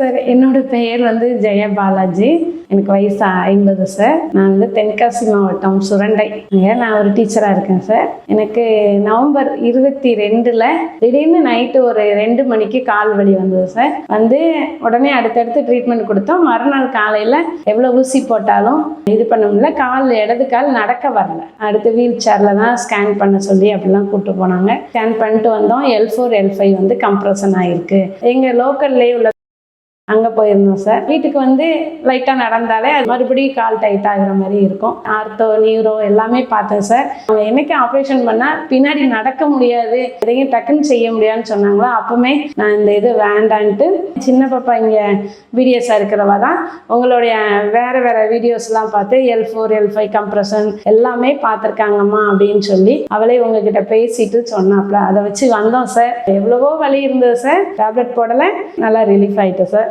Sir என்னோட பெயர் வந்து ஜெய பாலாஜி. எனக்கு வயசு ஐம்பது சார் நான் வந்து தென்காசி மாவட்டம் சுரண்டை. நான் ஒரு டீச்சராக இருக்கேன் சார் எனக்கு நவம்பர் இருபத்தி ரெண்டில் திடீர்னு நைட்டு ஒரு ரெண்டு மணிக்கு கால் வலி வந்தது சார் வந்து உடனே அடுத்தடுத்து ட்ரீட்மெண்ட் கொடுத்தோம். மறுநாள் காலையில் எவ்வளோ ஊசி போட்டாலும் இது பண்ண முடியல. கால் இடது கால் நடக்க வரல. அடுத்து வீல் சேரில் தான் ஸ்கேன் பண்ண சொல்லி அப்படிலாம் கூப்பிட்டு போனாங்க. ஸ்கேன் பண்ணிட்டு வந்தோம். எல் ஃபோர் எல் ஃபைவ் வந்து கம்ப்ரஷன் ஆகிருக்கு எங்கள் லோக்கல்லே உள்ள அங்கே போயிருந்தோம் சார். வீட்டுக்கு வந்து லைட்டாக நடந்தாலே அது மறுபடியும் கால் டைட் ஆகிற மாதிரி இருக்கும். ஆர்த்தோ நியூரோ எல்லாமே பார்த்தேன் சார். அவங்க என்னைக்கு ஆப்ரேஷன் பண்ணால் பின்னாடி நடக்க முடியாது எதையும் டக்குன்னு செய்ய முடியாதுன்னு சொன்னாங்களோ அப்போவுமே நான் இந்த இது வேண்டான்ட்டு சின்ன பாப்பா இங்கே பிடிஎஸ்ஸாக இருக்கிறவா தான் உங்களுடைய வேறு வேறு வீடியோஸ்லாம் பார்த்து L four L five compression எல்லாமே பார்த்துருக்காங்கம்மா அப்படின்னு சொல்லி அவளே உங்ககிட்ட பேசிட்டு சொன்னாப்ல. அதை வச்சு வந்தோம் சார். எவ்வளவோ வலி இருந்தது சார். டேப்லெட் போடலை. நல்லா ரிலீஃப் ஆகிட்டேன் சார்.